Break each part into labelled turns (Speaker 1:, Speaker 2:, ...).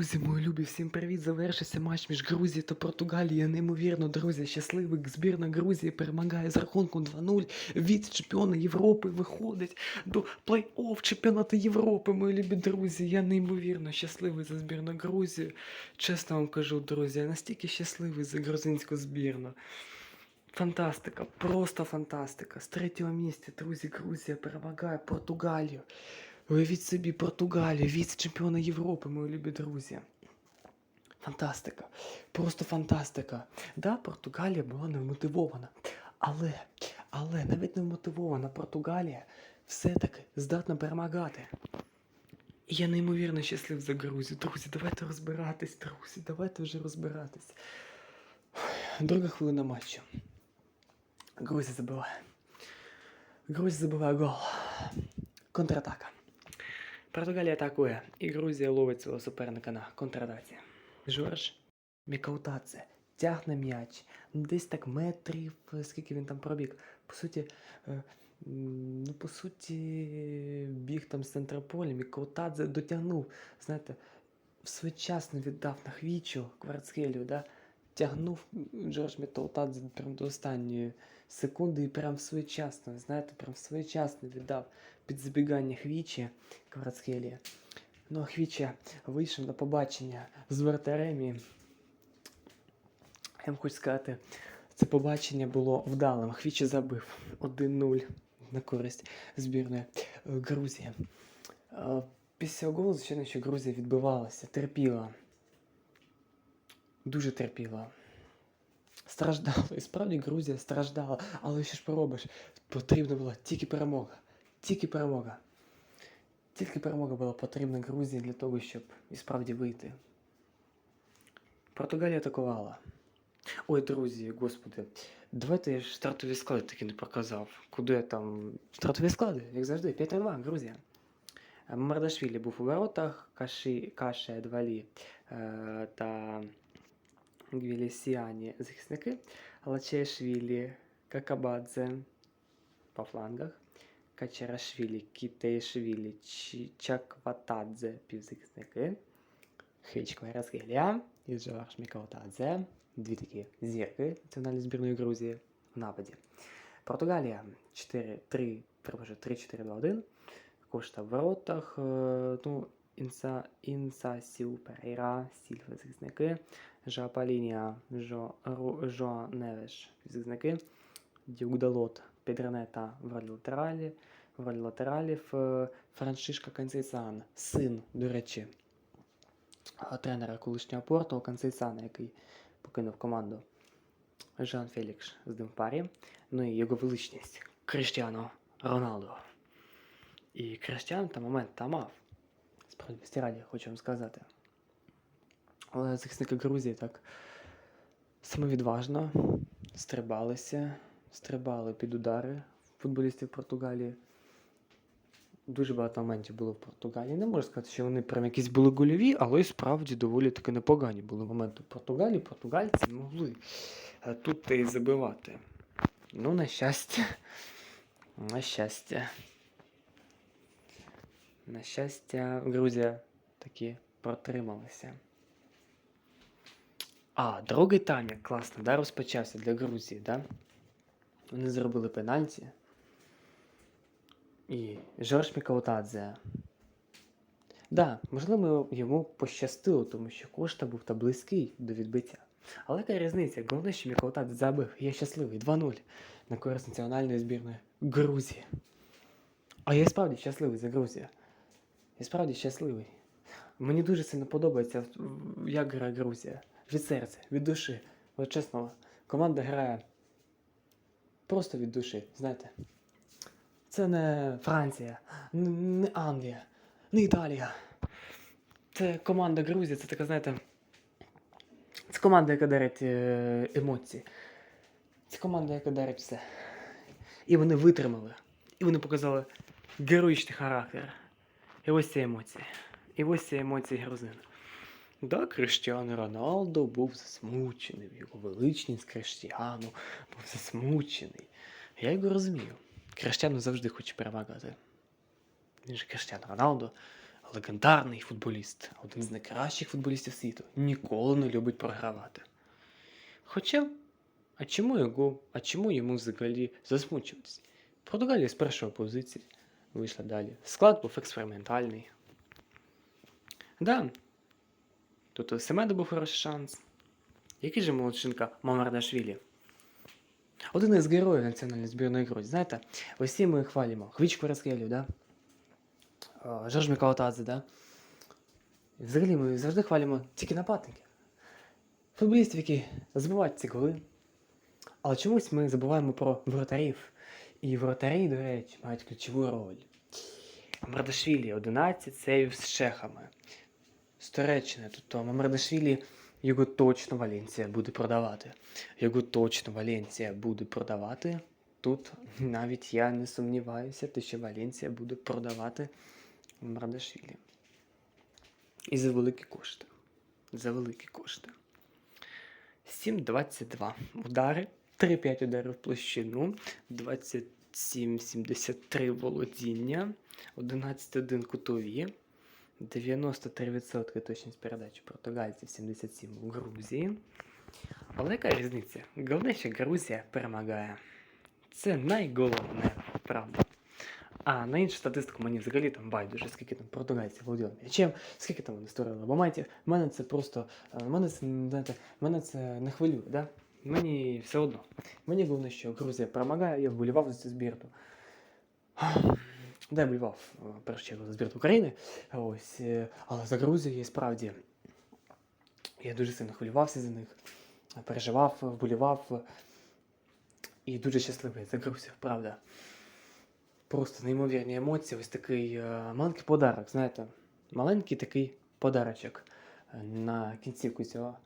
Speaker 1: Друзі, мої любі, всім привіт! Завершився матч між Грузією та Португалією. Неймовірно, друзі, щасливий збірна Грузії перемагає з рахунком 2-0. Від чемпіона Європи виходить до плей-офф чемпіонату Європи, мої любі друзі. Я неймовірно щасливий за збірну Грузію. Чесно вам кажу, друзі, я настільки щасливий за грузинську збірну. Фантастика, просто фантастика. З третього місця, друзі, Грузія перемагає Португалію. Уявіть собі, Португалія, віце-чемпіона Європи, мої любі друзі. Фантастика. Просто фантастика. Да, Португалія була невмотивована. Але, але навіть невмотивована Португалія все-таки здатна перемагати. Я неймовірно щаслив за Грузію. Друзі, давайте розбиратись, друзі, давайте вже розбиратись. Друга хвилина матчу. Грузія забиває. Грузія забиває гол. Контратака. Португалія атакує, і Грузія ловить свого суперника на контратаці. Жорж Мікаутадзе тягне м'яч. Десь так метрів, скільки він там пробіг. По суті, е, ну, по суті, біг там з центра поля, Мікаутадзе дотягнув. Знаєте, своєчасно віддав на хвічу Кварцхелію, да? тягнув Джордж Мікаутадзе прям до останньої секунди і прям своєчасно, знаєте, прям своєчасно віддав під забігання Хвічі Кварцхелія. Ну, Хвіча вийшов на побачення з вратарем і я вам хочу сказати, це побачення було вдалим. Хвіча забив 1-0 на користь збірної е, Грузії. Е, Після голу, звичайно, що Грузія відбивалася, терпіла. Дуже терпіла. Страждала. І справді Грузія страждала. Але що ж поробиш? Потрібна була тільки перемога. Тільки перемога. Тільки перемога була потрібна Грузії для того, щоб і справді вийти. Португалія атакувала. Ой, друзі, господи, давайте я ж стартові склади таки не показав. Куди я там. Стартові склади, як завжди, 5-2, Грузія. Е, Мардашвілі був у воротах, Каші, Каше Двалі е, та Гвілісіані захисники, Лачешвілі, Какабадзе по флангах, Качарашвілі, Кітейшвілі, Чі- Чакватадзе півзахисники, Хичко Разгелія і Жорж Мікаутадзе. Дві такі зірки національної збірної Грузії в нападі. Португалія 4-3, перепрошую, 3-4-2-1. Кошта в воротах. е, Ну, Інса, Інса Сіл Перейра, Сільва захисники. Жапалінія, Жо, Жо Невеш захисники. Дюгдалот, Педранета в ролі латералі. В ролі латералів Франшишка Канцейсан, син, до речі, тренера колишнього порту Канцейсана, який покинув команду. Жан Фелікс з ним. Ну і його величність Криштіано Роналдо. І Криштіан там момент там мав. Справедливості раді, хочу вам сказати. Але захисники Грузії так самовідважно стрибалися, стрибали під удари футболістів Португалії. Дуже багато моментів було в Португалії. Не можу сказати, що вони прям якісь були гольові, але й справді доволі таки непогані були моменти в Португалії. Португальці могли е, тут і забивати. Ну, на щастя. На щастя. На щастя, Грузія таки протрималася. А, другий тайм як класно, да, розпочався для Грузії, да? Вони зробили пенальті. І Жорж Мікаутадзе. Да, можливо, йому пощастило, тому що Кошта був та близький до відбиття. Але яка різниця? Головне, що Мікаутадзе забив. Я щасливий. 2-0 на користь національної збірної Грузії. А я справді щасливий за Грузію. Я справді щасливий. Мені дуже сильно подобається, як грає Грузія. Від серця, від душі. От чесно, команда грає просто від душі, знаєте. Це не Франція, не Англія, не Італія. Це команда Грузії, це така, знаєте. Це команда, яка дарить е, емоції. Це команда, яка дарить все. І вони витримали. І вони показали героїчний характер. І ось ці емоції. І ось ці емоції грузин. Да, Криштіану Роналдо був засмучений, його величність Криштіану був засмучений. Я його розумію. Криштіану завжди хоче перемагати. Він же Криштіану Роналдо, легендарний футболіст, один з найкращих футболістів світу, ніколи не любить програвати. Хоча, а чому його, а чому йому взагалі засмучуватися? Португалія з першої позиції вийшла далі. Склад був експериментальний. Да, тут у Семеда був хороший шанс. Який же молодчинка Мамардашвілі? Один із героїв національної збірної Грузії. Знаєте, усі ми хвалимо. Хвіч Кварацкелю, да? Жорж Мікаутадзе, да? Взагалі ми завжди хвалимо тільки нападників. Футболістів, які забивають ці голи. Але чомусь ми забуваємо про воротарів. І воротарі, до речі, мають ключову роль. Мамардашвілі 11 сейвів з чехами. З Туреччини. Тобто Мамардашвілі його точно Валенція буде продавати. Його точно Валенція буде продавати. Тут навіть я не сумніваюся, те, що Валенція буде продавати Мамардашвілі. І за великі кошти. За великі кошти. 7,22 удари, 3-5 ударів в площину, 27,73 володіння, 11,1 кутові, 93% точність передачі португальців, 77 у Грузії. Але яка різниця? Головне, що Грузія перемагає. Це найголовне, правда. А на іншу статистику мені взагалі там байдуже, скільки там португальців володіли м'ячем, скільки там вони створили моментів. Мене це просто. е, Мене це, знаєте, мене це не хвилює, да? Мені все одно. Мені головне, що Грузія перемагає, я вболівав за цю збірну. Я вболівав е, першу чергу за збірну України. Ось, е, але за Грузію справді. Я дуже сильно хвилювався за них, переживав, вболівав. І дуже щасливий за Грузію, правда. Просто неймовірні емоції, ось такий е, маленький подарок, знаєте, маленький такий подарочок на кінцівку цього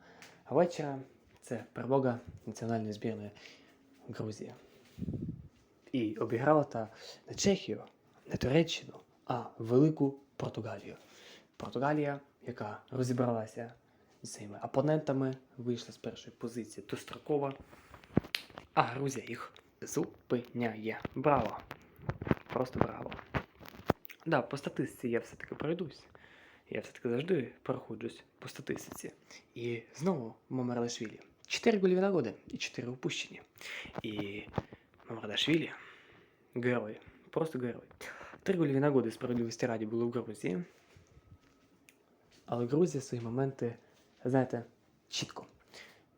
Speaker 1: вечора. Це перемога національної збірної Грузії. І обіграла та не Чехію, не Туреччину, а велику Португалію. Португалія, яка розібралася з своїми опонентами, вийшла з першої позиції достроково, а Грузія їх зупиняє. Браво! Просто браво. Да, по статистиці я все-таки пройдусь. Я все-таки завжди проходжусь по статистиці. І знову Мамардашвілі. 4 гольові нагоди і 4 упущені. І Мамардашвілі герой. Просто герой. Три гольові нагоди справедливості раді були в Грузії. Але Грузія свої моменти, знаєте, чітко.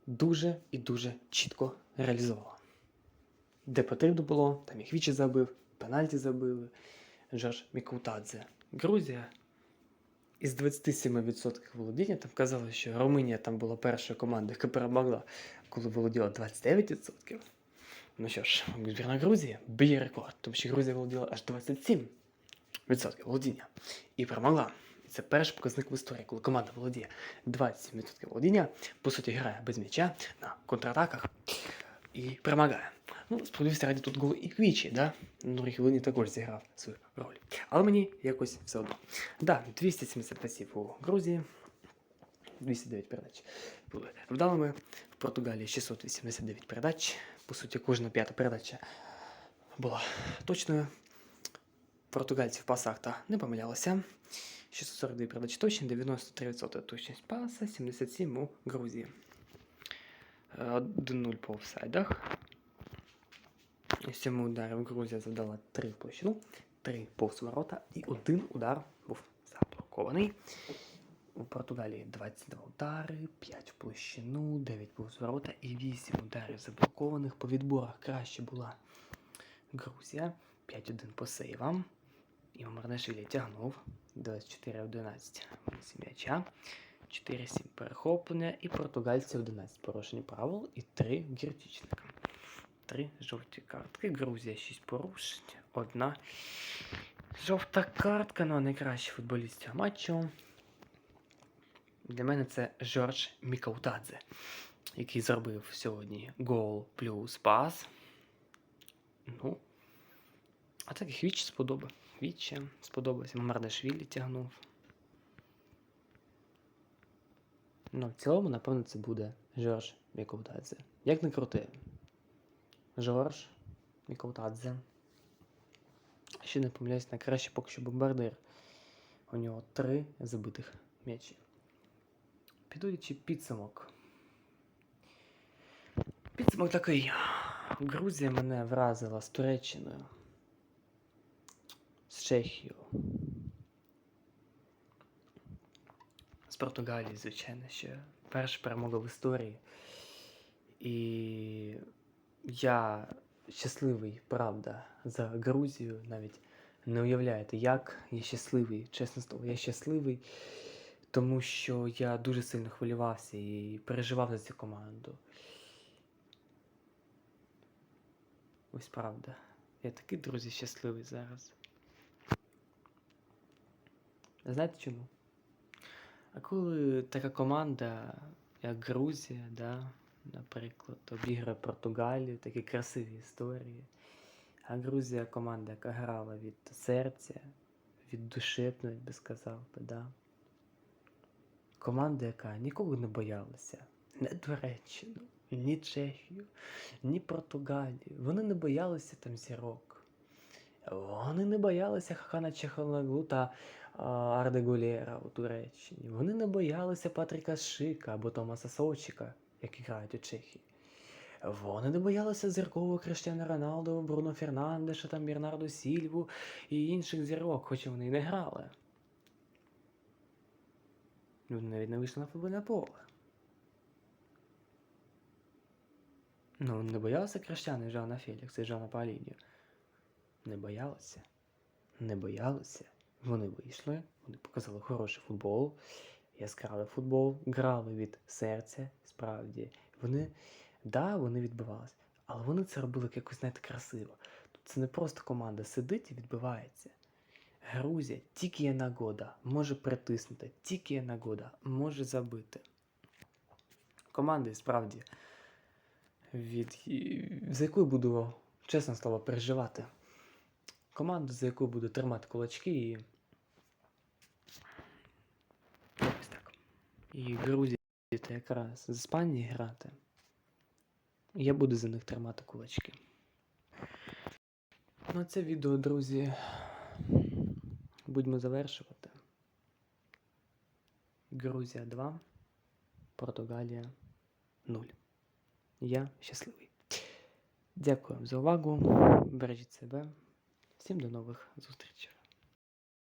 Speaker 1: Дуже і дуже чітко реалізувала. Де потрібно було, там їх вічі забив, пенальті забили. Жорж Мікаутадзе. Грузія із 27% володіння там казали, що Румунія там була першою командою, яка перемогла, коли володіла 29%. Ну що ж, збірна Грузії б'є рекорд, тому що Грузія володіла аж 27% володіння і перемогла. Це перший показник в історії, коли команда володіє 27% володіння, по суті, грає без м'яча на контратаках і перемагає. Ну, справедливості раді тут були і квічі, да? Ну, Хвилині також зіграв свою роль. Але мені якось все одно. Да, 270 пасів у Грузії, 209 передач були вдалими. В Португалії 689 передач. По суті, кожна п'ята передача була точною. Португальці в пасах та не помилялися. 642 передачі точні, 93% точність паса, 77 у Грузії. Е, 1-0 по офсайдах. Семи ударів Грузія завдала 3 площину, 3 повз ворота і один удар був заблокований. У Португалії 22 удари, 5 в площину, 9 повз ворота і 8 ударів заблокованих. По відборах краще була Грузія. 5-1 по сейвам. І Марнешвілі тягнув 24-11 вниз м'яча. 4-7 перехоплення і португальці 11 порушень правил і 3 гіртічника. 3 жовті картки. Грузія 6 порушень. Одна жовта картка, ну найкращий футболіст матчу. Для мене це Жорж Мікаутадзе, який зробив сьогодні гол плюс пас. Ну, а так і Хвіч сподобав. Сподобався. Мамардашвілі тягнув. Ну, в цілому, напевно, це буде Жорж Мікаутадзе. Як не крути. Жорж Мікаутадзе. Ще не помиляюсь, найкраще поки що бомбардир У нього три забитих м'ячі. Підводячи підсумок. Підсумок такий. Грузія мене вразила з Туреччиною. З Чехією. З Португалії, звичайно, ще перша перемога в історії. І я щасливий, правда, за Грузію. Навіть не уявляєте, як я щасливий, чесне слово, я щасливий, тому що я дуже сильно хвилювався і переживав за цю команду. Ось правда. Я такий, друзі, щасливий зараз. Знаєте чому? А коли така команда, як Грузія, да, наприклад, обіграє Португалію, такі красиві історії. А Грузія команда, яка грала від серця, від душі, навіть би сказав би, да. Команда, яка ніколи не боялася ні Туреччину, ні Чехію, ні Португалію. Вони не боялися там зірок. Вони не боялися Хахана Чехоноглу та Арде Гулєра у Туреччині. Вони не боялися Патріка Шика або Томаса Сочика, які грають у Чехії. Вони не боялися зіркового Криштиана Роналду, Бруно Фернандеша, там Бернардо Сільву і інших зірок, хоча вони й не грали. Вони навіть не вийшли на футбольне поле. Ну, не боялися і Жана Фелікса і Жана Палінію. Не боялися. Не боялися. Вони вийшли, вони показали хороший футбол, яскравий футбол, грали від серця, справді. Вони, да, вони відбивалися, але вони це робили якось, знаєте, красиво. Це не просто команда сидить і відбивається. Грузія тільки є нагода, може притиснути, тільки є нагода, може забити. Команди справді, від, за якою буду, чесне слово, переживати. Команду, за яку буду тримати кулачки і. Ось так. І Грузія та якраз з Іспанії грати. Я буду за них тримати кулачки. Ну, це відео, друзі. Будемо завершувати. Грузія 2, Португалія 0. Я щасливий. Дякую за увагу. Бережіть себе. Всім до нових зустрічей.